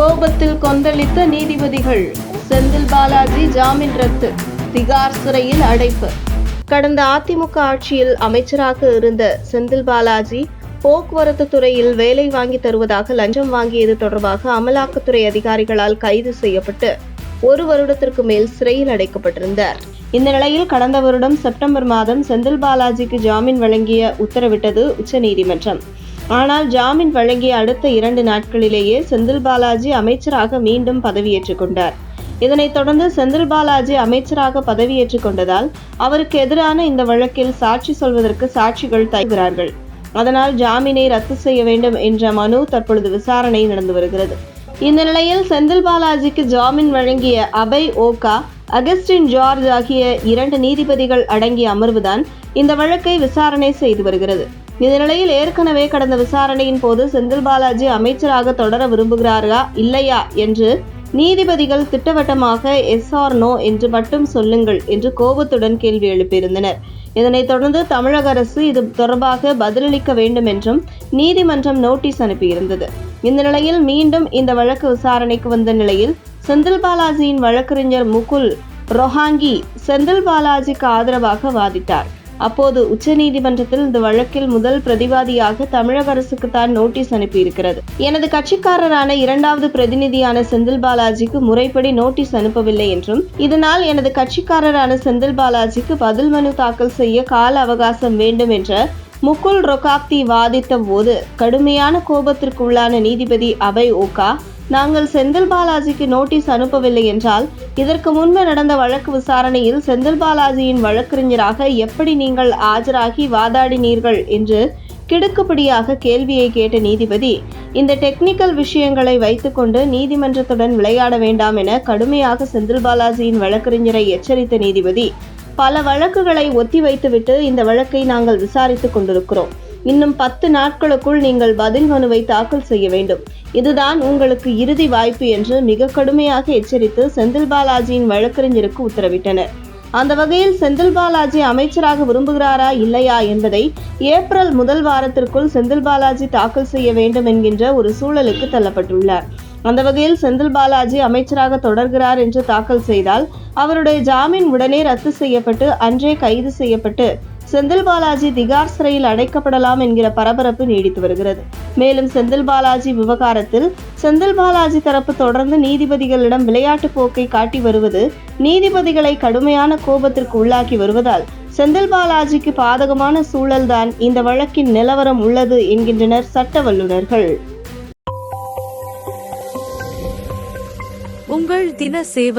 கோபத்தில் கொந்தளித்த நீதிபதிகள் செந்தில் பாலாஜி ஜாமீன் ரத்து திகார் சிறையில் அடைப்பு. கடந்த அதிமுக ஆட்சியில் அமைச்சராக இருந்த செந்தில் பாலாஜி போக்குவரத்து துறையில் வேலை வாங்கி தருவதாக லஞ்சம் வாங்கியது தொடர்பாக அமலாக்கத்துறை அதிகாரிகளால் கைது செய்யப்பட்டு ஒரு வருடத்திற்கு மேல் சிறையில் அடைக்கப்பட்டிருந்தார். இந்த நிலையில் கடந்த வருடம் செப்டம்பர் மாதம் செந்தில் பாலாஜிக்கு ஜாமீன் வழங்கிய உத்தரவிட்டது உச்சநீதிமன்றம். ஆனால் ஜாமீன் வழங்கிய அடுத்த இரண்டு நாட்களிலேயே செந்தில் பாலாஜி அமைச்சராக மீண்டும் பதவியேற்றுக் கொண்டார். இதனைத் தொடர்ந்து செந்தில் பாலாஜி அமைச்சராக பதவியேற்றுக் கொண்டதால் அவருக்கு எதிரான இந்த வழக்கில் சாட்சி சொல்வதற்கு சாட்சிகள் தயங்குகிறார்கள் அதனால் ஜாமீனை ரத்து செய்ய வேண்டும் என்ற மனு தற்பொழுது விசாரணை நடந்து வருகிறது. இந்த நிலையில் செந்தில் பாலாஜிக்கு ஜாமீன் வழங்கிய அபய் ஓகா அகஸ்டின் ஜார்ஜ் ஆகிய இரண்டு நீதிபதிகள் அடங்கிய அமர்வுதான் இந்த வழக்கை விசாரணை செய்து வருகிறது. இந்த நிலையில் ஏற்கனவே கடந்த விசாரணையின் போது செந்தில் பாலாஜி அமைச்சராக தொடர விரும்புகிறாரா இல்லையா என்று நீதிபதிகள் திட்டவட்டமாக எஸ் ஆர் நோ என்று மட்டும் சொல்லுங்கள் என்று கோபத்துடன் கேள்வி எழுப்பியிருந்தனர். இதனைத் தொடர்ந்து தமிழக அரசு இது தொடர்பாக பதிலளிக்க வேண்டும் என்றும் நீதிமன்றம் நோட்டீஸ் அனுப்பியிருந்தது. இந்த நிலையில் மீண்டும் இந்த வழக்கு விசாரணைக்கு வந்த நிலையில் செந்தில் பாலாஜியின் வழக்கறிஞர் முகுல் ரொஹாங்கி செந்தில் பாலாஜிக்கு ஆதரவாக வாதிட்டார். அப்போது உச்சநீதிமன்றத்தில் இந்த வழக்கில் முதல் பிரதிவாதியாக தமிழக அரசுக்கு தான் நோட்டீஸ் அனுப்பியிருக்கிறது. எனது கட்சிக்காரரான இரண்டாவது பிரதிநிதியான செந்தில் பாலாஜிக்கு முறைப்படி நோட்டீஸ் அனுப்பவில்லை என்றும் இதனால் எனது கட்சிக்காரரான செந்தில் பாலாஜிக்கு பதில் மனு தாக்கல் செய்ய கால அவகாசம் வேண்டும் என்ற முகுல் ரொகாப்தி வாதித்த போது கடுமையான கோபத்திற்கு உள்ளான நீதிபதி அபய் ஓகா நாங்கள் செந்தில் பாலாஜிக்கு நோட்டீஸ் அனுப்பவில்லை என்றால் இதற்கு முன்பு நடந்த வழக்கு விசாரணையில் செந்தில் பாலாஜியின் வழக்கறிஞராக எப்படி நீங்கள் ஆஜராகி வாதாடினீர்கள் என்று கிடுக்குப்பிடியாக கேள்வியை கேட்ட நீதிபதி இந்த டெக்னிக்கல் விஷயங்களை வைத்துக்கொண்டு நீதிமன்றத்துடன் விளையாட வேண்டாம் என கடுமையாக செந்தில் பாலாஜியின் வழக்கறிஞரை எச்சரித்த நீதிபதி பல வழக்குகளை ஒத்திவைத்துவிட்டு இந்த வழக்கை நாங்கள் விசாரித்துக் கொண்டிருக்கிறோம். இன்னும் பத்து நாட்களுக்குள் நீங்கள் பதில் மனுவை தாக்கல் செய்ய வேண்டும். இதுதான் உங்களுக்கு இறுதி வாய்ப்பு என்று மிக கடுமையாக எச்சரித்து செந்தில் பாலாஜியின் வழக்கறிஞருக்கு உத்தரவிட்டனர். அந்த வகையில் செந்தில் பாலாஜி அமைச்சராக விரும்புகிறாரா இல்லையா என்பதை ஏப்ரல் முதல் வாரத்திற்குள் செந்தில் பாலாஜி தாக்கல் செய்ய வேண்டும் என்கின்ற ஒரு சூழலுக்கு தள்ளப்பட்டுள்ளார். அந்த வகையில் செந்தில் பாலாஜி அமைச்சராக தொடர்கிறார் என்று தாக்கல் செய்தால் அவருடைய ஜாமீன் உடனே ரத்து செய்யப்பட்டு அன்றே கைது செய்யப்பட்டு செந்தில் பாலாஜி திகார் சிறையில் அடைக்கப்படலாம் என்கிற பரபரப்பு நீடித்து வருகிறது. மேலும் செந்தில் பாலாஜி விவகாரத்தில் செந்தில் பாலாஜி தரப்பு தொடர்ந்து நீதிபதிகளிடம் விளையாட்டு போக்கை காட்டி வருவது நீதிபதிகளை கடுமையான கோபத்திற்கு உள்ளாக்கி வருவதால் செந்தில் பாலாஜிக்கு பாதகமான சூழல்தான் இந்த வழக்கின் நிலவரம் உள்ளது என்கின்றனர் சட்ட வல்லுநர்கள். உங்கள் தின சேவல்